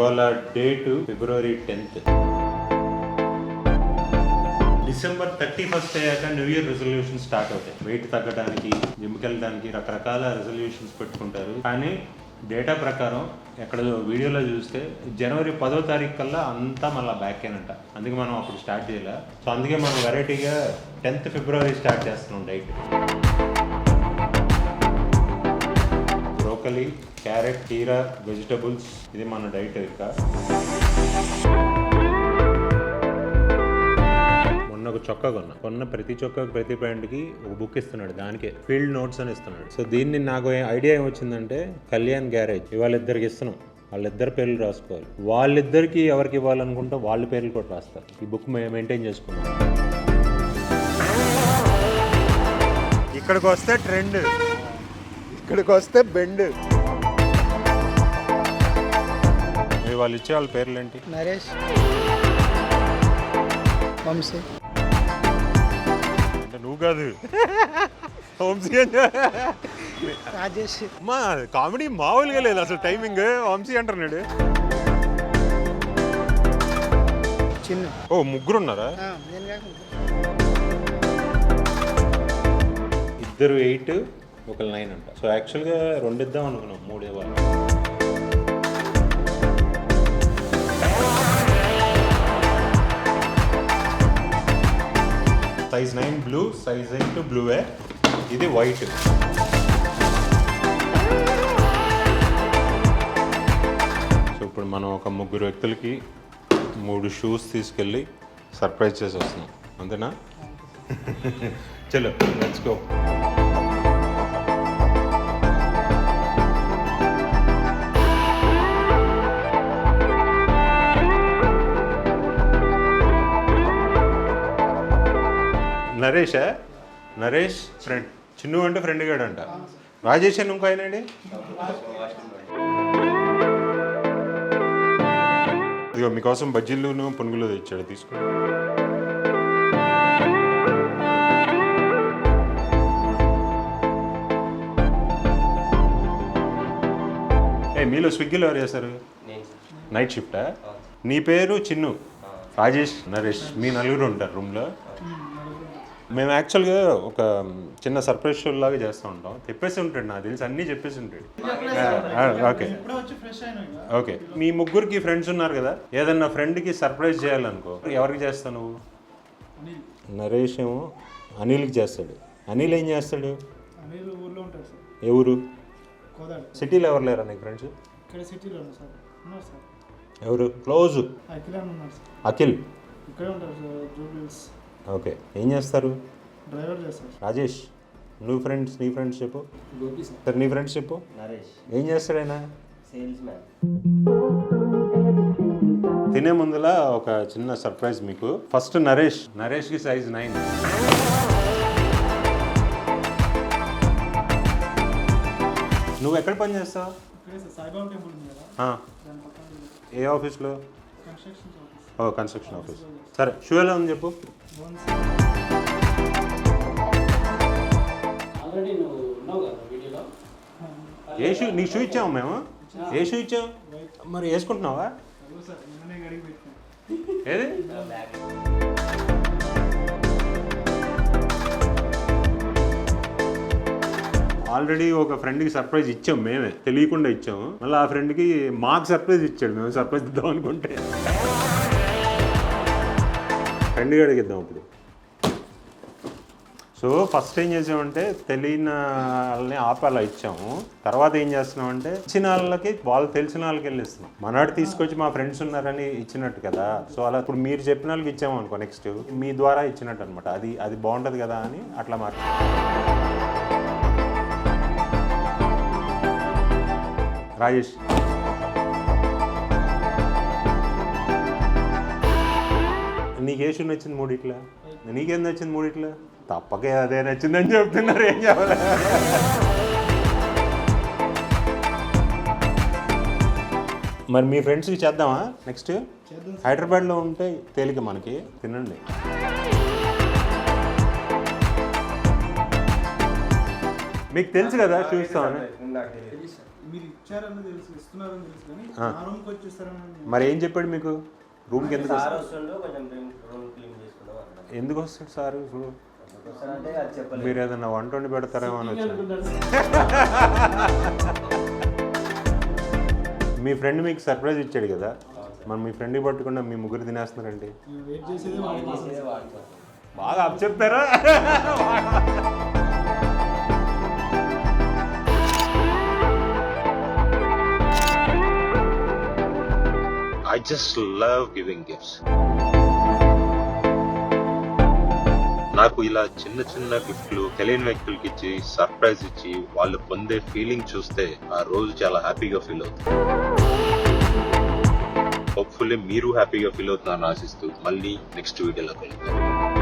ఇవాళ date February tenth. December thirty first అయ్యాక new year resolution start అవుతాయి. Weight తగ్గడానికి జిమ్కి వెళ్ళడానికి రకరకాల రెజల్యూషన్స్ పెట్టుకుంటారు. కానీ డేటా ప్రకారం ఎక్కడ వీడియోలో చూస్తే జనవరి పదో తారీఖు కల్లా అంతా మళ్ళీ బ్యాక్ అంట అందుకే మనం అప్పుడు స్టార్ట్ చేయాలి. సో అందుకే మనం వెరైటీగా టెన్త్ ఫిబ్రవరి స్టార్ట్ చేస్తున్నాం డైట్. బ్రోకలీ క్యారెట్ కీరా వెజిటబుల్స్. ఇది మన డైట్ ఇక మొన్న ఒక చొక్కా కొన్నా. కొన్న ప్రతి చొక్కాకి ప్రతి బ్రాండ్కి ఒక బుక్ ఇస్తున్నాడు దానికే. ఫీల్డ్ నోట్స్ అని ఇస్తున్నాడు. సో దీన్ని నాకు ఐడియా ఏమొచ్చిందంటే కళ్యాణ్ గ్యారేజ్ ఇవాళ ఇద్దరికి ఇస్తున్నాం. వాళ్ళిద్దరు పేర్లు రాసుకోవాలి. వాళ్ళిద్దరికి ఎవరికి ఇవ్వాలనుకుంటే వాళ్ళ పేర్లు కూడా రాస్తారు. ఈ బుక్ మెయింటైన్ చేసుకున్నాం ఇక్కడికి వస్తే ట్రెండ్ ఇక్కడికి వస్తే బెండ్ వాళ్ళు ఇచ్చే వాళ్ళ పేర్లు ఏంటి నరేష్. వంశీ. అంటే నువ్వు కాదు. వంశీ రాజేష్. అమ్మా కామెడీ మామూలుగా లేదు అసలు టైమింగ్. వంశీ అంటున్నాడు చిన్న. ఓ ముగ్గురు ఉన్నారా ఆ, నేను కాకుండా. ఇద్దరు ఎయిట్. ఒకరు నైన్ అంట సో యాక్చువల్గా రెండు ఇద్దాం అనుకున్నాం మూడు ఇవ్వాలి. Size nine blue size eight బ్లూవే ఇది వైట్ సో ఇప్పుడు మనం ఒక ముగ్గురు వ్యక్తులకి మూడు షూస్ తీసుకెళ్ళి సర్ప్రైజ్ చేసి వస్తున్నాం. అంతేనా? చలో లెట్స్ గో నరేషా? నరేష్ ఫ్రెండ్. చిన్ను అంటే ఫ్రెండ్ గాడు అంట రాజేష్ అని ఇంకో ఆయన అండి? ఇదిగో మీకోసం బజ్జీలును పునుగులు తెచ్చాడు తీసుకోండి ఏ మీలో స్విగ్గీలో ఎవరు చేస్తారు? నైట్ షిఫ్టా నీ పేరు చిన్ను. రాజేష్ నరేష్. మీ నలుగురు ఉంటారు రూమ్లో. మేము యాక్చువల్గా ఒక చిన్న సర్ప్రైజ్ షో లాగా చేస్తూ ఉంటాం. చెప్పేసి ఉంటాడు నాకు తెలిసి అన్నీ చెప్పేసి ఉంటాడు. ఆ, ఓకే ఓకే మీ ముగ్గురికి ఫ్రెండ్స్ ఉన్నారు కదా ఏదన్నా ఫ్రెండ్కి సర్ప్రైజ్ చేయాలనుకో ఎవరికి చేస్తావు నువ్వు? నరేష్ ఏమో అనిల్కి చేస్తాడు. అనిల్ ఏం చేస్తాడు? అనిల్ ఊర్లో ఉంటారు సార్. ఏ ఊరు? కోదాడు. సిటీలో ఎవరు లేరా నీకు ఫ్రెండ్స్ ఎవరు? క్లోజ్. అఖిల్ అఖిల్. ఓకే. ఏం చేస్తారు? డ్రైవర్ రాజేష్ నువ్వు ఫ్రెండ్స్ నీ ఫ్రెండ్స్ చెప్పు. గోపి సార్. సరే నీ ఫ్రెండ్స్ చెప్పు. నరేష్. ఏం చేస్తాడైనా సేల్స్ మ్యాన్. తినే ముందుల ఒక చిన్న సర్ప్రైజ్ మీకు. ఫస్ట్ నరేష్. నరేష్కి సైజ్ నైన్. నువ్వు ఎక్కడ పని చేస్తావు? ఇక్కడే సార్ సాయిబాబా టెంపుల్ ఉంది కదా. ఆ, దాని పక్కన ఏ ఆఫీస్లో? ఓ కన్స్ట్రక్షన్ ఆఫీస్ సరే షూ ఎలా ఉంది చెప్పు ఏ షూ నీకు షూ ఇచ్చాము మేము? ఏ షూ ఇచ్చాం మరి వేసుకుంటున్నావా? ఏది? ఆల్రెడీ ఒక ఫ్రెండ్కి సర్ప్రైజ్ ఇచ్చాం మేమే తెలియకుండా ఇచ్చాము మళ్ళీ ఆ ఫ్రెండ్కి మాకు సర్ప్రైజ్ ఇచ్చాడు మేము సర్ప్రైజ్ ఇద్దాం అనుకుంటే. ఫ్రెండ్ గడికి ఇద్దాం ఇప్పుడు. సో ఫస్ట్ ఏం చేసామంటే తెలియని వాళ్ళని ఆపి అలా ఇచ్చాము. తర్వాత ఏం చేస్తున్నామంటే ఇచ్చిన వాళ్ళకి వాళ్ళు తెలిసిన వాళ్ళకి వెళ్ళిస్తున్నాం. మనాడు తీసుకొచ్చి మా ఫ్రెండ్స్ ఉన్నారని ఇచ్చినట్టు కదా. సో అలా ఇప్పుడు మీరు చెప్పిన వాళ్ళకి ఇచ్చాము అనుకో నెక్స్ట్ మీ ద్వారా ఇచ్చినట్టు అనమాట అది అది బాగుంటుంది కదా అని అట్లా మార్చి రాజేష్. నీకు ఏ షూ నచ్చింది మూడిట్లా? నీకేం నచ్చింది మూడిట్లా? తప్పకే అదే నచ్చిందని చెప్తున్నారు ఏం చెప్పాలి? మరి మీ ఫ్రెండ్స్కి చేద్దామా? నెక్స్ట్ హైదరాబాద్లో ఉంటే తేలిక మనకి. తినండి. మీకు తెలుసు కదా చూస్తామని. మీరు ఇచ్చారని తెలుసు ఇస్తున్నారని తెలుసు కానీ. నా రూమ్కి వచ్చేస్తారని మరి ఏం చెప్పాడు మీకు? రూమ్కి ఎందుకు సార్ వస్తాడు? వస్తుండో కొంచెం రూమ్ రూమ్ క్లీన్ చేసుకుందాం అన్నాడు ఎందుకు వస్తాడు సార్ ఇప్పుడు? వస్తానంటే అది చెప్పలేదు. మీరు ఏదైనా వంట వండి పెడతారేమో అని వచ్చాను. మీ ఫ్రెండ్ మీకు సర్ప్రైజ్ ఇచ్చాడు కదా? మరి మీ ఫ్రెండ్కి పట్టకుండా మీ ముగ్గురు తినేస్తున్నారండి మేము వెయిట్ చేసేది వాళ్ళ కోసం చేసేదే వాడుకోవాలి. బాగా అప్ చెప్పారా? జస్ట్ లవ్ గివింగ్ గిఫ్ట్స్ నాకు ఇలా చిన్న చిన్న గిఫ్ట్లు తెలియని వ్యక్తులకి ఇచ్చి సర్ప్రైజ్ ఇచ్చి వాళ్ళు పొందే ఫీలింగ్ చూస్తే ఆ రోజు చాలా హ్యాపీగా ఫీల్ అవుతుంది. హోప్ఫుల్లీ మీరు హ్యాపీగా ఫీల్ అవుతున్నారని ఆశిస్తూ మళ్ళీ నెక్స్ట్ వీడియోలో కలుద్దాం.